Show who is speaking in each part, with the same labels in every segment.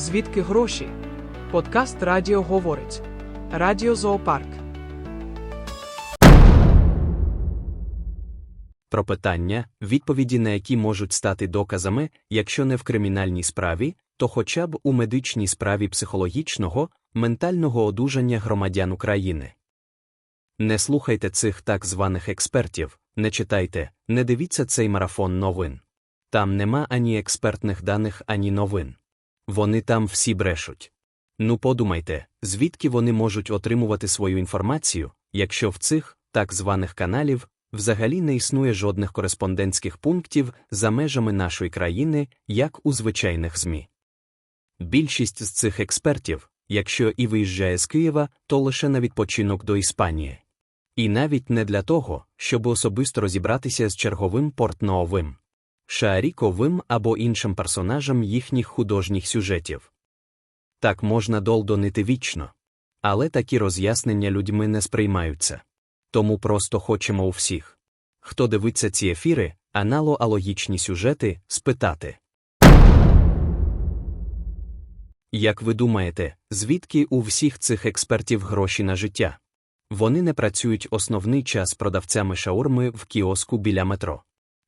Speaker 1: Звідки гроші? Подкаст Радіо говорить. Радіо Зоопарк.
Speaker 2: Про питання, відповіді на які можуть стати доказами, якщо не в кримінальній справі, то хоча б у медичній справі психологічного, ментального одужання громадян України. Не слухайте цих так званих експертів, не читайте, не дивіться цей марафон новин. Там нема ані експертних даних, ані новин. Вони там всі брешуть. Ну подумайте, звідки вони можуть отримувати свою інформацію, якщо в цих так званих каналів взагалі не існує жодних кореспондентських пунктів за межами нашої країни, як у звичайних ЗМІ. Більшість з цих експертів, якщо і виїжджає з Києва, то лише на відпочинок до Іспанії. І навіть не для того, щоб особисто розібратися з черговим портновим, шааріковим або іншим персонажем їхніх художніх сюжетів. Так можна долдонити вічно. Але такі роз'яснення людьми не сприймаються. Тому просто хочемо у всіх, хто дивиться ці ефіри, анало-алогічні сюжети, спитати. Як ви думаєте, звідки у всіх цих експертів гроші на життя? Вони не працюють основний час продавцями шаурми в кіоску біля метро.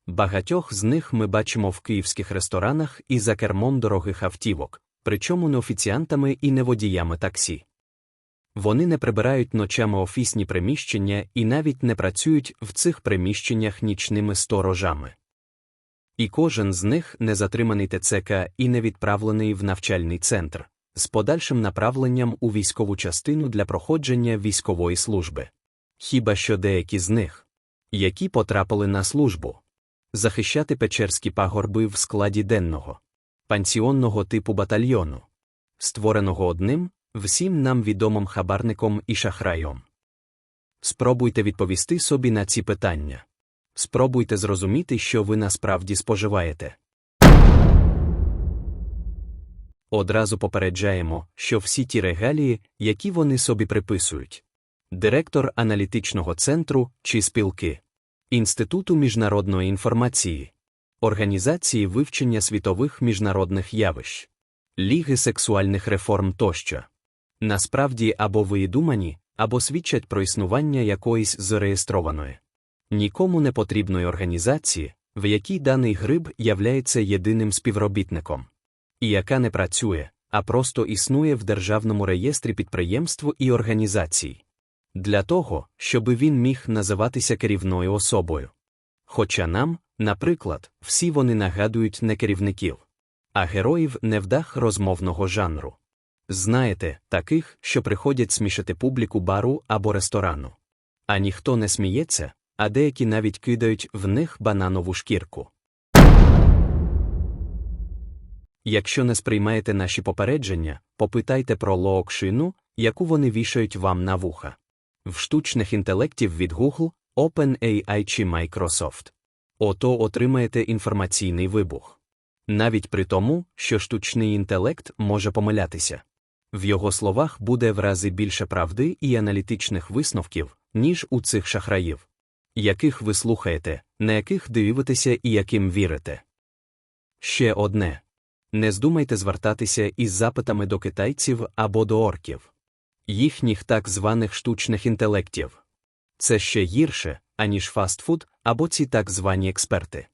Speaker 2: Багатьох з них ми бачимо в київських ресторанах і за кермом дорогих автівок, причому не офіціантами і не водіями таксі. Вони не прибирають ночами офісні приміщення і навіть не працюють в цих приміщеннях нічними сторожами. І кожен з них не затриманий ТЦК і не відправлений в навчальний центр з подальшим направленням у військову частину для проходження військової служби. Хіба що деякі з них, які потрапили на службу, захищати печерські пагорби в складі денного, пансіонного типу батальйону, створеного одним, всім нам відомим хабарником і шахраєм. Спробуйте відповісти собі на ці питання. Спробуйте зрозуміти, що ви насправді споживаєте. Одразу попереджаємо, що всі ті регалії, які вони собі приписують. Директор аналітичного центру чи спілки, Інституту міжнародної інформації, Організації вивчення світових міжнародних явищ, Ліги сексуальних реформ тощо. Насправді або виїдумані, або свідчать про існування якоїсь зареєстрованої, нікому не потрібної організації, в якій даний гриб являється єдиним співробітником і яка не працює, а просто існує в Державному реєстрі підприємств і організацій. Для того, щоб він міг називатися керівною особою. Хоча нам, наприклад, всі вони нагадують не керівників, а героїв невдах розмовного жанру. Знаєте, таких, що приходять смішати публіку бару або ресторану. А ніхто не сміється, а деякі навіть кидають в них бананову шкірку. Якщо не сприймаєте наші попередження, попитайте про лоокшину, яку вони вішають вам на вуха. В штучних інтелектів від Google, OpenAI чи Microsoft. Ото отримаєте інформаційний вибух. Навіть при тому, що штучний інтелект може помилятися. В його словах буде в рази більше правди і аналітичних висновків, ніж у цих шахраїв, яких ви слухаєте, на яких дивитеся і яким вірите. Ще одне. Не здумайте звертатися із запитами до китайців або до орків, їхніх так званих штучних інтелектів. Це ще гірше, аніж фастфуд або ці так звані експерти.